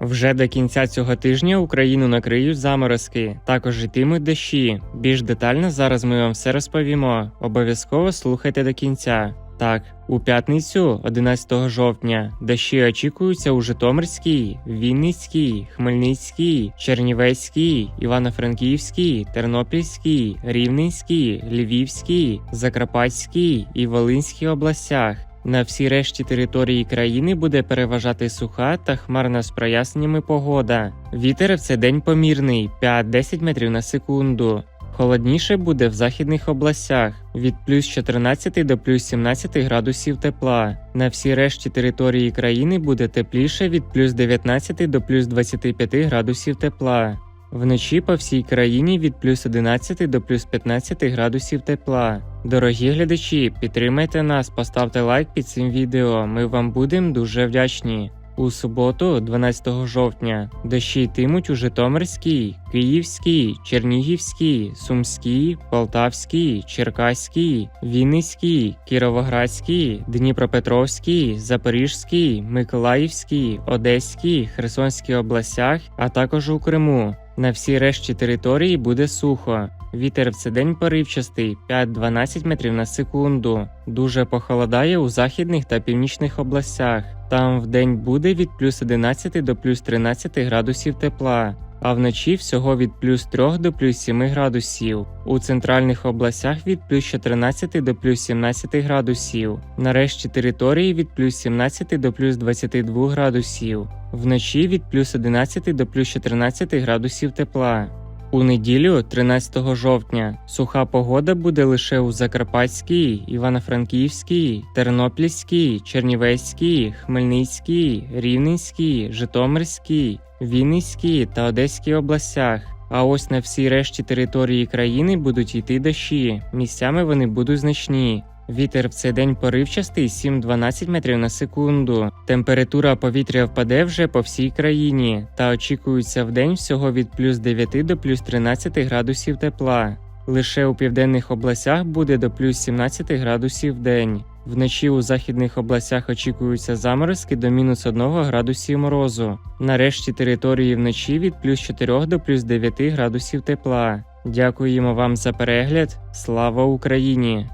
Вже до кінця цього тижня Україну накриють заморозки, також йтимуть дощі. Більш детально зараз ми вам все розповімо. Обов'язково слухайте до кінця. Так, у п'ятницю, 11 жовтня, дощі очікуються у Житомирській, Вінницькій, Хмельницькій, Чернівецькій, Івано-Франківській, Тернопільській, Рівненській, Львівській, Закарпатській і Волинській областях. На всій решті території країни буде переважати суха та хмарна з проясненнями погода. Вітер в цей день помірний 5-10 метрів на секунду. Холодніше буде в західних областях від плюс 14 до плюс 17 градусів тепла. На всій решті території країни буде тепліше від плюс 19 до плюс 25 градусів тепла. Вночі по всій країні від плюс 11 до плюс 15 градусів тепла. Дорогі глядачі, підтримайте нас, поставте лайк під цим відео. Ми вам будемо дуже вдячні. У суботу, 12 жовтня, дощі йтимуть у Житомирській, Київській, Чернігівській, Сумській, Полтавській, Черкаській, Вінницькій, Кіровоградській, Дніпропетровській, Запорізькій, Миколаївській, Одеській, Херсонській областях, а також у Криму. На всій решті території буде сухо. Вітер в цей день поривчастий 5-12 метрів на секунду. Дуже похолодає у західних та північних областях. Там в день буде від плюс 11 до плюс 13 градусів тепла, а вночі всього від плюс 3 до плюс 7 градусів. У центральних областях від плюс 14 до плюс 17 градусів. На решті території від плюс 17 до плюс 22 градусів. Вночі від плюс 11 до плюс 14 градусів тепла. У неділю, 13 жовтня, суха погода буде лише у Закарпатській, Івано-Франківській, Тернопільській, Чернівецькій, Хмельницькій, Рівненській, Житомирській, Вінницькій та Одеській областях. А ось на всій решті території країни будуть йти дощі. Місцями вони будуть значні. Вітер в цей день поривчастий 7-12 метрів на секунду. Температура повітря впаде вже по всій країні та очікується в день всього від плюс 9 до плюс 13 градусів тепла. Лише у південних областях буде до плюс 17 градусів в день. Вночі у західних областях очікуються заморозки до мінус 1 градусів морозу. Нарешті території вночі від плюс 4 до плюс 9 градусів тепла. Дякуємо вам за перегляд. Слава Україні!